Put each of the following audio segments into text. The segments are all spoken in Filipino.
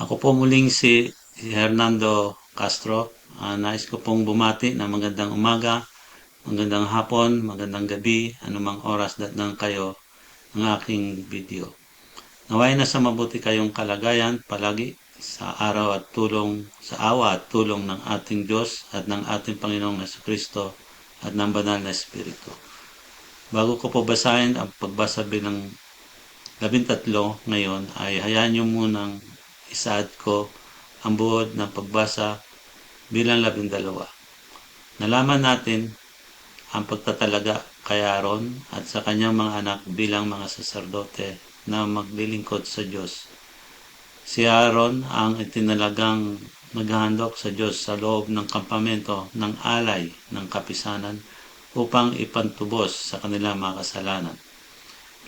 Ako po muling si Hernando Castro. Ah, nais ko pong bumati na magandang umaga, magandang hapon, magandang gabi, anumang oras datnan kayo ng aking video. Naway na sa mabuti kayong kalagayan palagi sa araw at tulong, sa awa at tulong ng ating Diyos at ng ating Panginoong Yesu Kristo at ng Banal na Espiritu. Bago ko po basahin ang pagbasa bilang labintatlo ngayon ay hayaan niyo munang isaad ko ang buod ng pagbasa bilang labindalawa. Nalaman natin ang pagtatalaga kay Aaron at sa kanyang mga anak bilang mga saserdote na maglilingkod sa Diyos. Si Aaron ang itinalagang naghahandok sa Diyos sa loob ng kampamento ng alay ng kapisanan upang ipantubos sa kanilang mga kasalanan.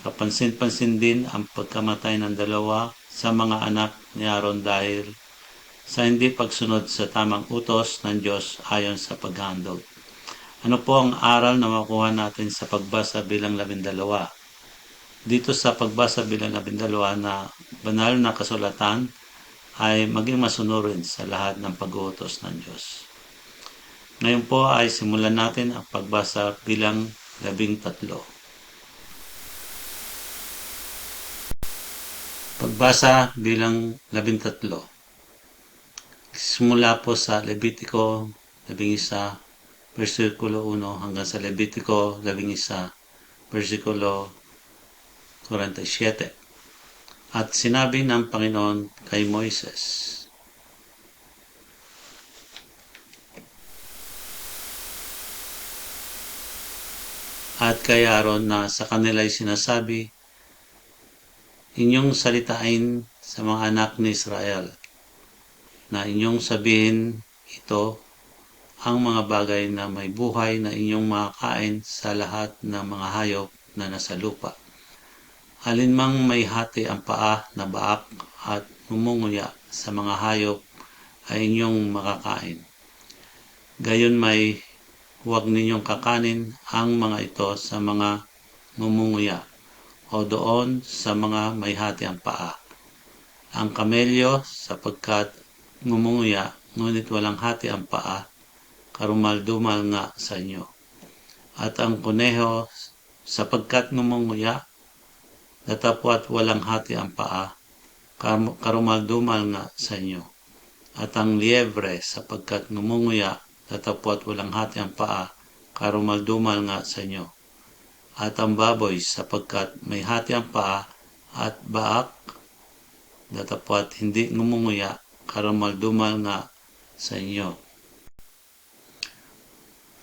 Kapansin-pansin din ang pagkamatay ng dalawa sa mga anak ni Aaron dahil sa hindi pagsunod sa tamang utos ng Diyos ayon sa paghandog. Ano po ang aral na makuha natin sa pagbasa bilang labindalawa? Dito sa pagbasa bilang labindalawa na banal na kasulatan ay maging masunurin sa lahat ng pag-uutos ng Diyos. Ngayon po ay simulan natin ang pagbasa bilang labing tatlo. Pagbasa bilang labing tatlo. Simula po sa Levitico 11, versikulo 1 hanggang sa Levitico 11, versikulo 47. At sinabi ng Panginoon kay Moises, At kay Aaron na sa kanila'y sinasabi, Inyong salitain sa mga anak ni Israel na inyong sabihin ito ang mga bagay na may buhay na inyong makakain sa lahat ng mga hayop na nasa lupa. Alinmang may hati ang paa na baak at mumunguya sa mga hayop ay inyong makakain. Gayon may huwag ninyong kakanin ang mga ito sa mga mumunguya o doon sa mga may hati ang paa. Ang kamelyo sapagkat ngumunguya, ngunit walang hati ang paa, karumal-dumal nga sa inyo. At ang kuneho, sapagkat ngumunguya, natapwat walang hati ang paa, karumal-dumal nga sa inyo. At ang liebre, sapagkat ngumunguya, natapwat walang hati ang paa, karumal-dumal nga sa inyo. At ang baboy, sapagkat may hati ang paa, at baak, datapwat hindi ngumunguya, karamal-dumal nga sa inyo.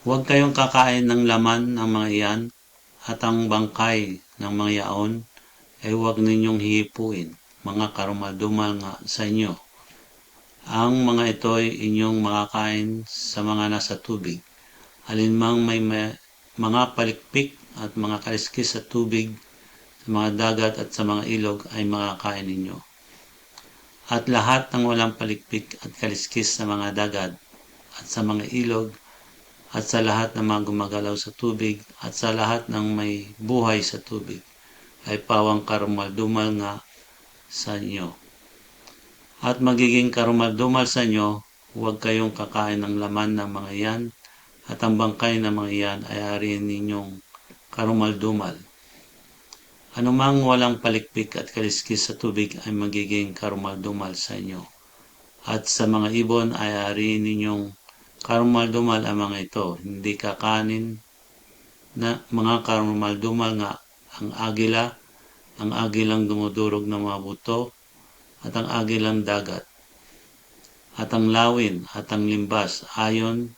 Huwag kayong kakain ng laman ng mga iyan at ang bangkay ng mga yaon ay huwag ninyong hihipuin, mga karumal-dumal nga sa inyo. Ang mga ito ay inyong makakain sa mga nasa tubig. Alinmang may mga palikpik at mga kaliskis sa tubig, sa mga dagat at sa mga ilog ay makakain ninyo at lahat ng walang palikpik at kaliskis sa mga dagat at sa mga ilog at sa lahat ng mga gumagalaw sa tubig at sa lahat ng may buhay sa tubig ay pawang karumal-dumal nga sa inyo. At magiging karumal-dumal sa inyo, huwag kayong kakain ng laman ng mga iyan at ang bangkay ng mga iyan ay ariin ninyong karumal-dumal. Anumang walang palikpik at kaliskis sa tubig ay magiging karumal-dumal sa inyo. At sa mga ibon ay ari ninyong karumal-dumal ang mga ito, hindi kakanin na mga karumal-dumal nga ang agila, ang agilang dumudurog ng mga buto, at ang agilang dagat, at ang lawin at ang limbas ayon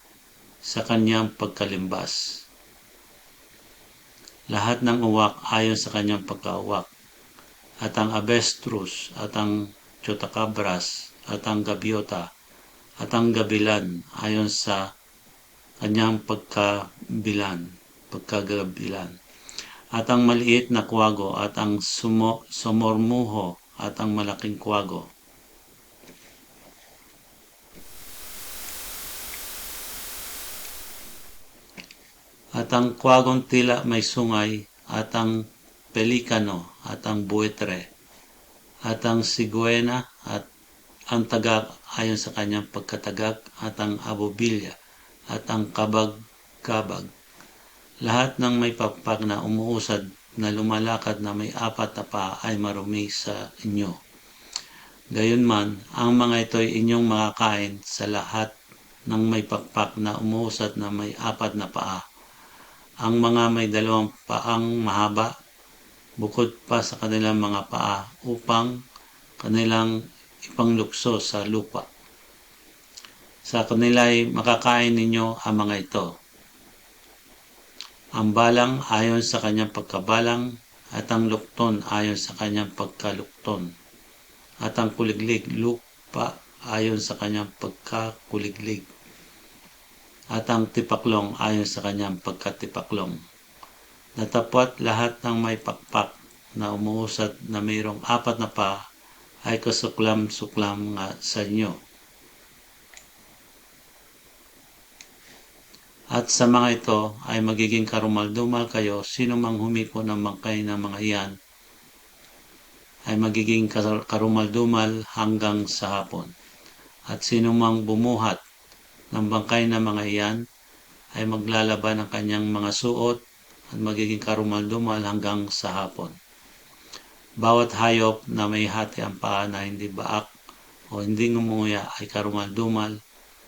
sa kanyang pagkalimbas lahat ng uwak ayon sa kanyang pagkauwak. At ang abestrus, at ang chotacabras, at ang gabiota, at ang gabilan ayon sa kanyang pagkabilan, pagkagabilan. At ang maliit na kwago, at ang sumo, sumormuho, at ang malaking kwago. At ang kwagong tila may sungay, at ang pelikano, at ang buitre, at ang siguena, at ang tagak ayon sa kanyang pagkatagak at ang abubilya at ang kabag-kabag. Lahat ng may pakpak na umuusad na lumalakad na may apat na paa ay marumi sa inyo. Gayunman, ang mga ito ay inyong makakain sa lahat ng may pakpak na umuusad na may apat na paa. Ang mga may dalawang paang mahaba, bukod pa sa kanilang mga paa upang kanilang ipanglukso sa lupa. Sa kanila makakain ninyo ang mga ito. Ang balang ayon sa kanyang pagkabalang at ang lukton ayon sa kanyang pagkalukton. At ang kuliglig lupa ayon sa kanyang pagkakuliglig. At ang tipaklong ayon sa kanyang pagkatipaklong. Natapot lahat ng may pakpak na umuusad na mayroong apat na pa ay kasuklam-suklam nga sa inyo. At sa mga ito ay magiging karumal-dumal kayo, sino mang humipo ng bangkay ng mga iyan ay magiging karumal-dumal hanggang sa hapon. At sino mang bumuhat ng bangkay ng mga iyan ay maglalaban ng kanyang mga suot at magiging karumal-dumal hanggang sa hapon. Bawat hayop na may hati ang paa na hindi baak o hindi ngumuya ay karumal-dumal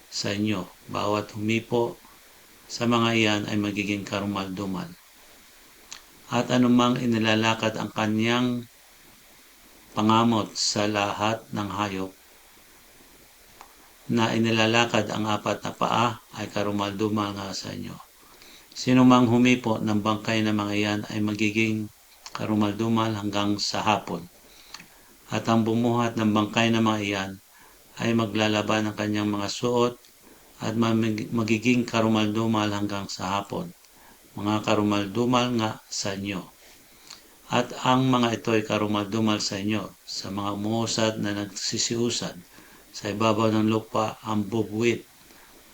sa inyo. Bawat humipo sa mga iyan ay magiging karumal-dumal. At anumang inilalakad ang kanyang pangamot sa lahat ng hayop na inilalakad ang apat na paa ay karumal-dumal nga sa inyo. Sino mang humipo ng bangkay ng mga iyan ay magiging karumal-dumal hanggang sa hapon. At ang bumuhat ng bangkay ng mga iyan ay maglalaban ng kanyang mga suot at magiging karumal-dumal hanggang sa hapon. Mga karumal-dumal nga sa inyo. At ang mga ito ay karumal-dumal sa inyo, sa mga umuusad na nagsisiusad, sa ibabaw ng lupa ang bubwit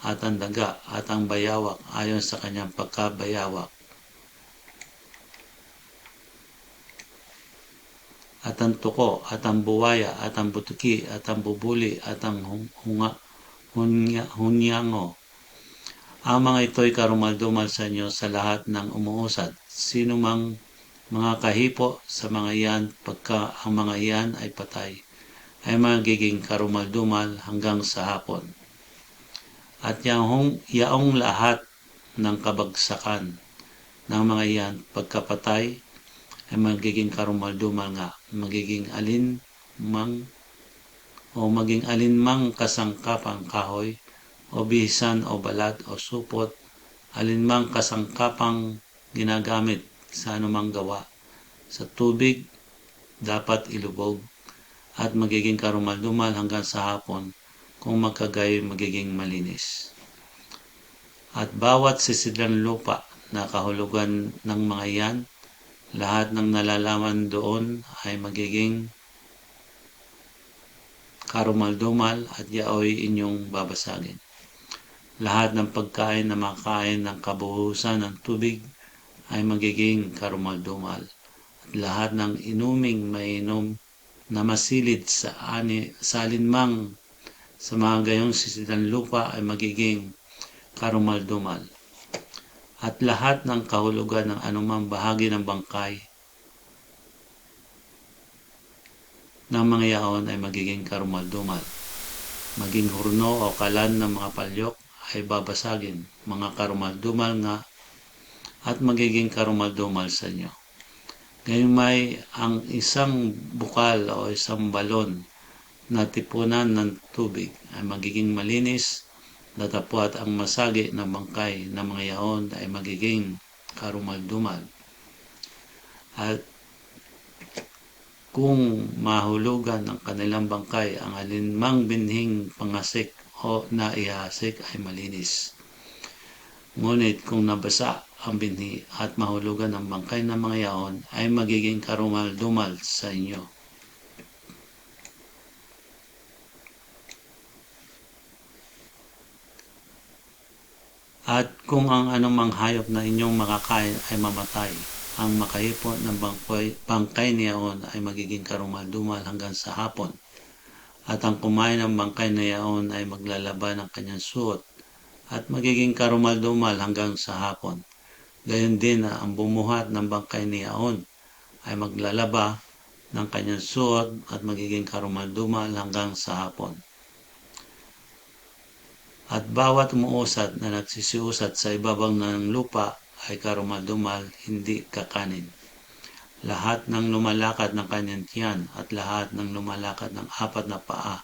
at ang daga at ang bayawak ayon sa kanyang pagkabayawak. At ang tuko, at ang buwaya, at ang butuki, at ang bubuli, at ang hunga, hunya, hunyango. Ang mga ito ay karumal-dumal sa inyo sa lahat ng umuusad. Sino mang mga kahipo sa mga iyan pagka ang mga iyan ay patay ay magiging karumal-dumal hanggang sa hapon. At yaong, yaong lahat ng kabagsakan ng mga iyan pagkapatay ay magiging karumal-dumal nga, magiging alin mang o maging alinmang kasangkapang kahoy o bihisan o balat o supot, alinmang kasangkapang ginagamit sa anumang gawa. Sa tubig, dapat ilubog at magiging karumal-dumal hanggang sa hapon kung magkagay magiging malinis. At bawat sisidlan lupa na kahulugan ng mga iyan, lahat ng nalalaman doon ay magiging karumal-dumal at yaoy inyong babasagin. Lahat ng pagkain na makain ng kabuhusan ng tubig ay magiging karumal-dumal. At lahat ng inuming mainom na masilid sa, ani, sa alinmang sa mga gayong sisidan lupa ay magiging karumal-dumal. At lahat ng kahulugan ng anumang bahagi ng bangkay ng mga yaon ay magiging karumal-dumal. Maging hurno o kalan ng mga palyok ay babasagin, mga karumal-dumal nga at magiging karumal-dumal sa inyo. Ngayon may ang isang bukal o isang balon na tipunan ng tubig ay magiging malinis, datapwat ang masagi ng bangkay ng mga yaon ay magiging karumal-dumal. At kung mahulugan ng kanilang bangkay ang alinmang binhing pangasik o naihasik ay malinis. Ngunit kung nabasa ang binhi at mahulugan ng bangkay ng mga yaon ay magiging karumal-dumal sa inyo. At kung ang anumang hayop na inyong makakain ay mamatay, ang makahipo ng bangkoy, bangkay niyaon ay magiging karumal-dumal hanggang sa hapon. At ang kumain ng bangkay na yaon ay maglalaba ng kanyang suot at magiging karumal-dumal hanggang sa hapon. Gayon din na ang bumuhat ng bangkay ni yaon ay maglalaba ng kanyang suot at magiging karumal-dumal hanggang sa hapon. At bawat umuusat na nagsisiusat sa ibabaw ng lupa ay karumal-dumal, hindi kakanin. Lahat ng lumalakad ng kanyang tiyan at lahat ng lumalakad ng apat na paa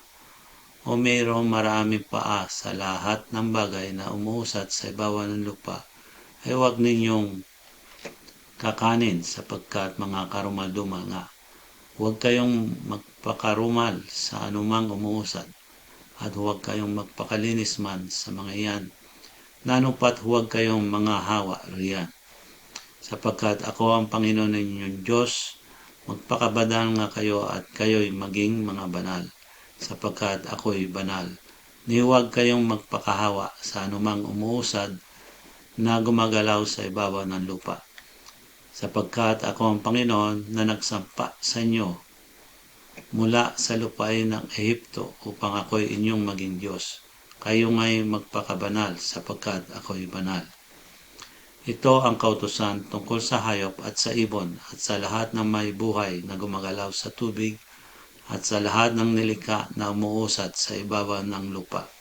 o mayroong maraming paa sa lahat ng bagay na umuusat sa ibabaw ng lupa ay huwag ninyong kakanin sapagkat mga karumal-dumal nga. Huwag kayong magpakarumal sa anumang umuusad at huwag kayong magpakalinis man sa mga iyan. Nanupat huwag kayong mga hawa riyan. Sapagkat ako ang Panginoon ninyong Diyos, magpakabadal nga kayo at kayo'y maging mga banal, sapagkat ako'y banal. Ni huwag kayong magpakahawa sa anumang umuusad na gumagalaw sa ibabaw ng lupa. Sapagkat ako ang Panginoon na nagsampa sa inyo mula sa lupain ng Ehipto upang ako'y inyong maging Diyos. Kayo nga'y magpakabanal sapagkat ako'y banal. Ito ang kautusan tungkol sa hayop at sa ibon at sa lahat ng may buhay na gumagalaw sa tubig at sa lahat ng nilika na umuusat sa ibabaw ng lupa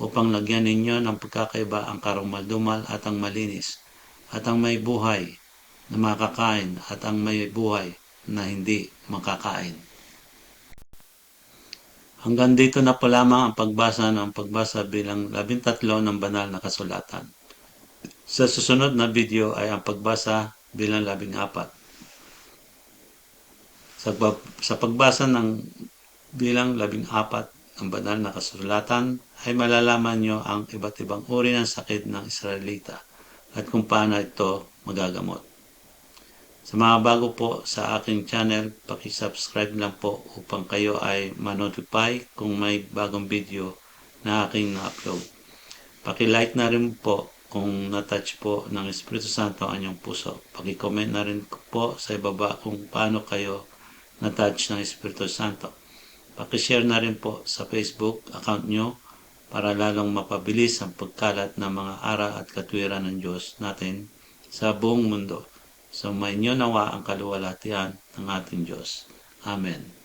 upang lagyan ninyo ng pagkakaiba ang karumaldumal at ang malinis at ang may buhay na makakain at ang may buhay na hindi makakain. Hanggang dito na po lamang ang pagbasa ng pagbasa bilang labintatlo ng banal na kasulatan. Sa susunod na video ay ang pagbasa bilang labing apat. Sa, sa pagbasa ng bilang labing apat ang banal na kasulatan ay malalaman nyo ang iba't ibang uri ng sakit ng Israelita at kung paano ito magagamot. Sa mga bago po sa aking channel, pakisubscribe lang po upang kayo ay manotify kung may bagong video na aking na-upload. Pakilike na rin po kung na-touch po ng Espiritu Santo ang inyong puso. Pakicomment na rin po sa ibaba kung paano kayo na-touch ng Espiritu Santo. Pakishare na rin po sa Facebook account nyo para lalong mapabilis ang pagkalat ng mga aral at katwiran ng Diyos natin sa buong mundo. So may inyo nawa ang kaluwalhatian ng ating Diyos. Amen.